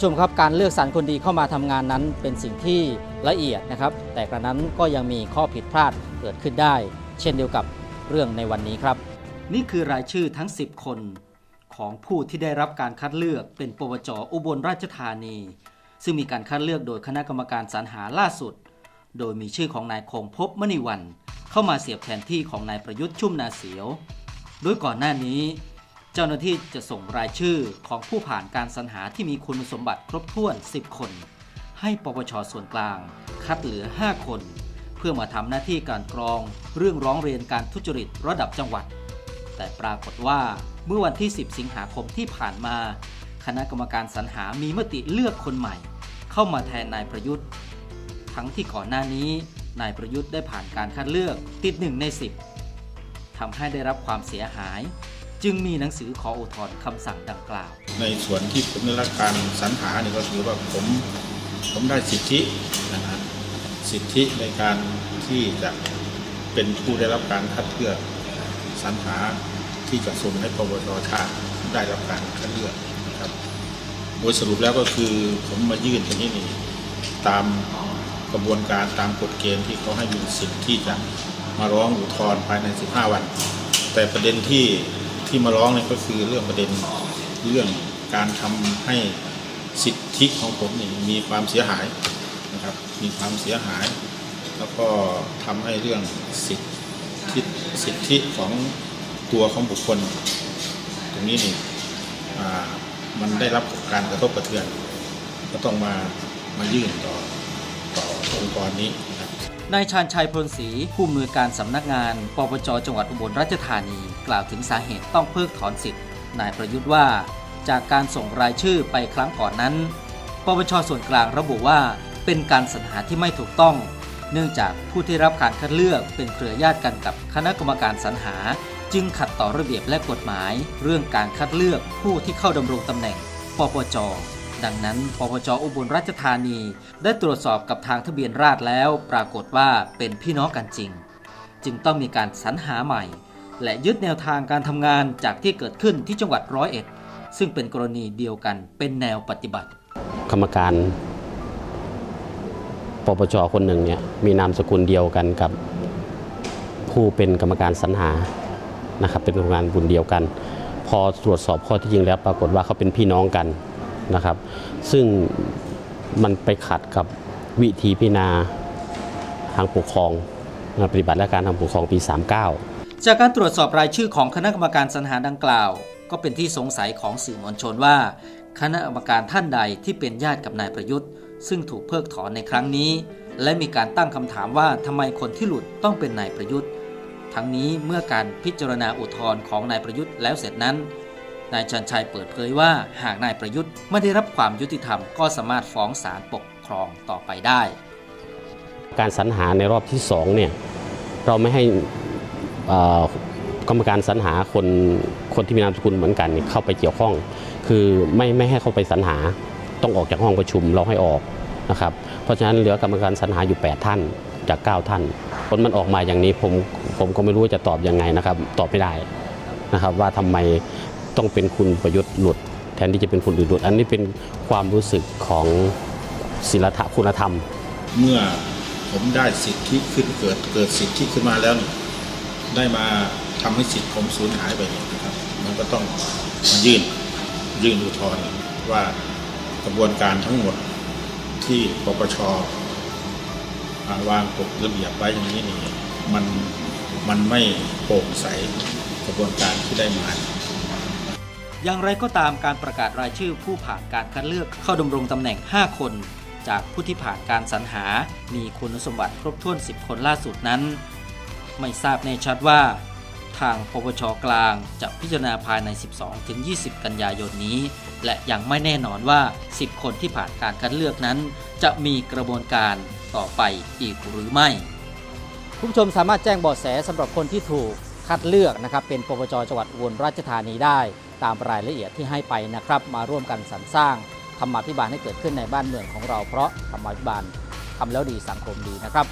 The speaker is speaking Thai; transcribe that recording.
ผู้ชมครับการเลือกสรรคนดีเข้ามาทำงานนั้น เป็นสิ่งที่ละเอียดนะครับ แต่กระนั้นก็ยังมีข้อผิดพลาดเกิดขึ้นได้ เช่นเดียวกับเรื่องในวันนี้ครับ นี่คือรายชื่อทั้ง 10 คนของผู้ที่ได้รับการคัดเลือกเป็นปวจอุบลราชธานี ซึ่งมีการคัดเลือกโดยคณะกรรมการสรรหาล่าสุด โดยมีชื่อของนายคงภพมณีวัน เข้ามาเสียบแทนที่ของนายประยุทธ์ชุ่มนาเสียว โดยก่อนหน้านี้ เจ้าหน้าที่จะส่งรายชื่อของผู้ผ่านการสรรหาที่มีคุณสมบัติครบถ้วน 10 คน ให้ปปชส่วนกลาง คัดเหลือ 5 คน เพื่อมาทำหน้าที่การกรอง เรื่องร้องเรียนการทุจริตระดับจังหวัด แต่ปรากฏว่าเมื่อวันที่ 10 สิงหาคมที่ผ่านมา คณะกรรมการสรรหามีมติเลือกคนใหม่ เข้ามาแทนนายประยุทธ์ ทั้งที่ก่อนหน้านี้นายประยุทธ์ได้ผ่านการคัดเลือกติดหนึ่งใน 10ทำให้ได้รับความเสียหาย จึงมีหนังสือขออุทธรณ์คำสั่งดังกล่าว ในส่วนที่ผมได้รับการสรรหาเนี่ยก็ถือว่าผมผมได้สิทธินะฮะสิทธิในการที่จะเป็นผู้ได้รับการคัดเลือกสรรหาที่จะส่งให้ปปชชาติได้รับการคัดเลือกนะครับโดยสรุปแล้วก็คือผมมายื่นตรงนี้นี่ตามกระบวนการตามกฎเกณฑ์ที่เขาให้มีสิทธิ์ที่จะมาร้องอุทธรณ์ภายใน 15 วัน แต่ประเด็นที่ ที่มาร้องเนี่ยก็คือเรื่องประเด็นเรื่องการทำให้สิทธิของผมนี่มีความเสียหายนะครับ มีความเสียหาย แล้วก็ทำให้เรื่องสิทธิสิทธิของตัวของบุคคล ตรงนี้นี่มันได้รับการกระทบกระเทือน ก็ต้องมามายื่นต่อต่อองค์กรนี้ นายชาญชัยพลศรีผู้อำนวยการสำนักงาน ปปจจังหวัดอุบลราชธานี กล่าวถึงสาเหตุต้องเพิกถอนสิทธิ์นายประยุทธ์ว่า จากการส่งรายชื่อไปครั้งก่อนนั้น ปปชส่วนกลางระบุว่า เป็นการสรรหาที่ไม่ถูกต้อง เนื่องจากผู้ที่รับการคัดเลือกเป็นเครือญาติกันกับคณะกรรมการสรรหา จึงขัดต่อระเบียบและกฎหมาย เรื่องการคัดเลือกผู้ที่เข้าดำรงตำแหน่ง ปปจ ดังนั้นปปจอุบลราชธานี ได้ตรวจสอบกับทางทะเบียนราษฎรแล้ว ปรากฏว่าเป็นพี่น้องกันจริง จึงต้องมีการสรรหาใหม่ และยึดแนวทางการทำงานจากที่เกิดขึ้นที่จังหวัดร้อยเอ็ด ซึ่งเป็นกรณีเดียวกันเป็นแนวปฏิบัติ กรรมการปปชคนหนึ่งเนี่ยมีนามสกุลเดียวกันกับผู้เป็นกรรมการสรรหานะครับเป็นกรรมการบุญเดียวกัน พอตรวจสอบข้อที่จริงแล้วปรากฏว่าเขาเป็นพี่น้องกัน นะครับ ซึ่งมันไปขัดกับวิธีพิจารณาทางปกครองปฏิบัติและการทางปกครองปี 39 จากการตรวจสอบรายชื่อของคณะกรรมการสรรหาดังกล่าว ก็เป็นที่สงสัยของสื่อมวลชนว่า คณะกรรมการท่านใดที่เป็นญาติกับนายประยุทธ์ ซึ่งถูกเพิกถอนในครั้งนี้ และมีการตั้งคำถามว่าทำไมคนที่หลุดต้องเป็นนายประยุทธ์ ทั้งนี้เมื่อการพิจารณาอุทธรณ์ของนายประยุทธ์แล้วเสร็จนั้น นายชันชัยเปิดเผยว่าหากนายประยุทธ์ไม่ได้รับความยุติธรรมก็สามารถฟ้องศาลปกครองต่อไปได้ การสรรหาในรอบที่สองเนี่ยเราไม่ให้กรรมการสรรหาคนคนที่มีนามสกุลเหมือนกันเนเข้าไปเกี่ยวข้อง คือไม่ไม่ให้เข้าไปสรรหาต้องออกจากห้องประชุมเราให้ออกนะครับเพราะฉะนั้นเหลือกรรมการสรรหาอยู่ 8 ท่านจาก 9 ท่านผลมันออกมาอย่างนี้ผมผมก็ไม่รู้จะตอบยังไงนะครับ ตอบไม่ได้นะครับ ว่าทำไม ต้องเป็นคุณประยุทธ์หลุด แทนที่จะเป็นคนอื่นหลุด อันนี้เป็นความรู้สึกของศิลธรรมคุณธรรม เมื่อผมได้สิทธิขึ้นเกิดเกิดสิทธิขึ้นมาแล้วเนี่ยได้มาทำให้สิทธิผมสูญหายไปเนี่ยนะครับ มันก็ต้องมายื่นยื่นอุทธรณ์ว่ากระบวนการทั้งหมดที่ปปชอ่าวางกฎระเบียบไว้อย่างนี้นี่มันมันไม่โปร่งใสกระบวนการที่ได้มา อย่างไรก็ตามการประกาศรายชื่อผู้ผ่านการคัดเลือกเข้าดำรงตำแหน่ง 5 คน จากผู้ที่ผ่านการสรรหา มีคุณสมบัติครบถ้วน 10 คนล่าสุดนั้น ไม่ทราบแน่ชัดว่า ทางปปชกลางจะพิจารณาภายใน 12-20 กันยายนนี้ และยังไม่แน่นอนว่า 10 คนที่ผ่านการคัดเลือกนั้น จะมีกระบวนการต่อไปอีกหรือไม่คุณผู้ชมสามารถแจ้งเบาะแสสำหรับคนที่ถูกคัดเลือกนะครับเป็นปปจจังหวัดอุบลราชธานีได้ ตามรายละเอียดที่ให้ไปนะครับ มาร่วมกันสรรสร้างธรรมาภิบาลให้เกิดขึ้นในบ้านเมืองของเราเพราะธรรมาภิบาลทำแล้วดีสังคมดีนะครับ